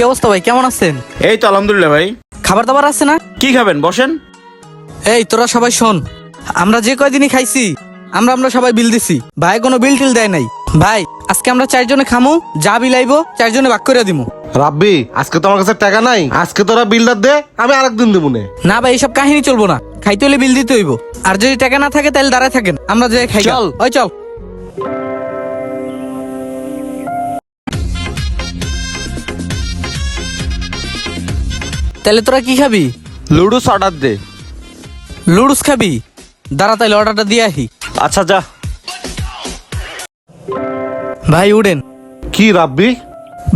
কি অবস্থা ভাই? কেমন আছেন? এই তো আলহামদুলিল্লাহ ভাই। খাবার দাবার আছে না? কি খাবেন? বসেন। এই তোরা সবাই শোন। আমরা যে কয়দিনই খাইছি আমরা আমরা সবাই বিল দিছি। ভাই কোনো বিল টিল দেয় নাই। ভাই আজকে আমরা চারজনে খামু যা বিল আইবো চারজনে ভাগ করে দিমু। রাব্বি আজকে তো আমার কাছে টাকা নাই। আজকে তোরা বিলটা দে আমি আরেকদিন দেবো নে। না ভাই এইসব কাহিনী চলবো না। খাইতে হলে বিল দিতে হইব। আর যদি টাকা না থাকে তাহলে দাঁড়ায় থাকেন। আমরা যে খাই চল। ওই চল। তাহলে তোরা কি খাবি? লুডুস অর্ডার দে। লুডুস খাবি? দাঁড়া তাইলে অর্ডারটা দিয়ে আহি আচ্ছা যা। ভাই উড়েন কি রাব্বি?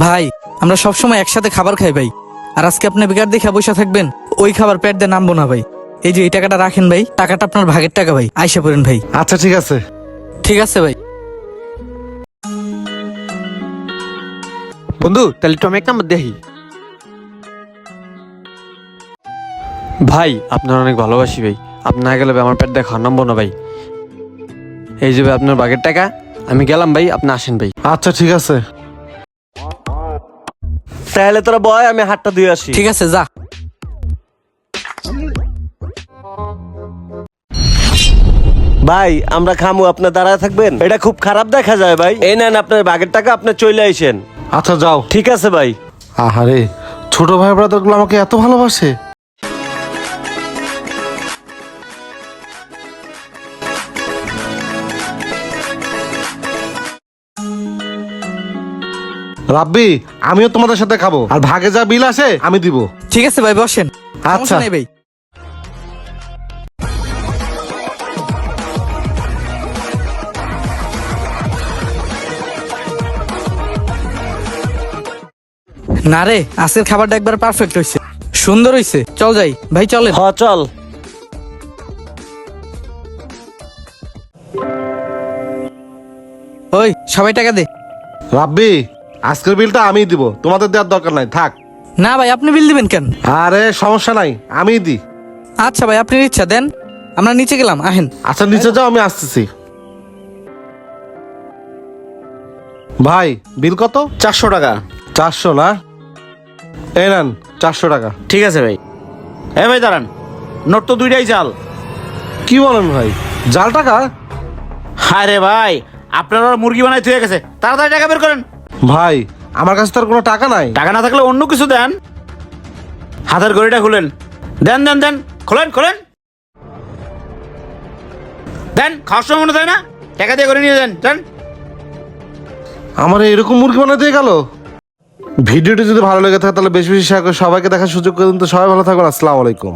ভাই আমরা সবসময় একসাথে খাবার খাই ভাই। আর আজকে আপনি বেকার দেখে বসে থাকবেন ওই খাবার পেট দিয়ে নামবো না ভাই। এই যে এই টাকাটা রাখেন ভাই টাকাটা আপনার ভাগের টাকা ভাই আইসা পড়েন ভাই। আচ্ছা ঠিক আছে। ঠিক আছে ভাই। বন্ধু তাহলে এক নাম্বার দেখি ভাই আপনার অনেক ভালোবাসি ভাই। আপনি না গেলে আমার পেট দেখা নামবো না ভাই। এই যে ভাই আপনার বাগের টাকা আমি গেলাম ভাই আপনি আসেন ভাই। আচ্ছা ঠিক আছে। তাহলে তোরা বয় আমি হাতটা দিয়ে আসি। ঠিক আছে যা। ভাই আমরা খামু আপনার দাঁড়ায় থাকবেন? এটা খুব খারাপ দেখা যায় ভাই। এই নেন আপনার বাগের টাকা আপনি চলে আইসেন। আচ্ছা যাও। ঠিক আছে ভাই। আহারে ছোট ভাই ব্রাদারগুলো আমাকে এত ভালোবাসে। রাব্বি আমিও তোমাদের সাথে খাব। আর ভাগে যা বিল আসে আমি দিব। ঠিক আছে ভাই বসেন। আচ্ছা। নেই ভাই। না রে আজকের খাবারটা একবার পারফেক্ট হয়েছে সুন্দর হয়েছে চল যাই। ভাই চলেন। হ চল। ওই সবাই টাকা দে। রাব্বি আজকের বিলটা আমিই দিব। তোমাদের দেওয়ার দরকার নাই থাক। না ভাই আপনি বিল দিবেন কেন? আরে সমস্যা নাই আমিই দিই। আচ্ছা ভাই আপনি ইচ্ছা দেন। আমরা নিচে গেলাম আহেন আচ্ছা নিচে যাও আমি আসতেছি। ভাই বিল কত? চারশো টাকা। চারশো না? এই নেন চারশো টাকা। ঠিক আছে ভাই। এ ভাই দাঁড়ান। নোট তো দুইটাই জাল। কি বলেন ভাই? জাল টাকা হায় রে ভাই আপনার মুরগি বানাই থুয়ে গেছে। তাড়াতাড়ি টাকা বের করেন। ভাই আমার কাছে তো আর কোনো টাকা নাই। টাকা না থাকলে অন্য কিছু দেন। হাতের ঘড়িটা খুলেন। দেন দেন দেন। খোলেন খোলেন। দেন খাওয়ার সময় মনে হয় না? টাকা দিয়ে করে নিয়ে দেন দেন। আমার এরকম মুরগি বানাতে দিয়ে গেল? ভিডিওটি যদি ভালো লেগে থাকে তাহলে বেশি বেশি শেয়ার করে সবাইকে দেখার সুযোগ করে দিন। তো সবাই ভালো থাকবেন। আসসালামু আলাইকুম।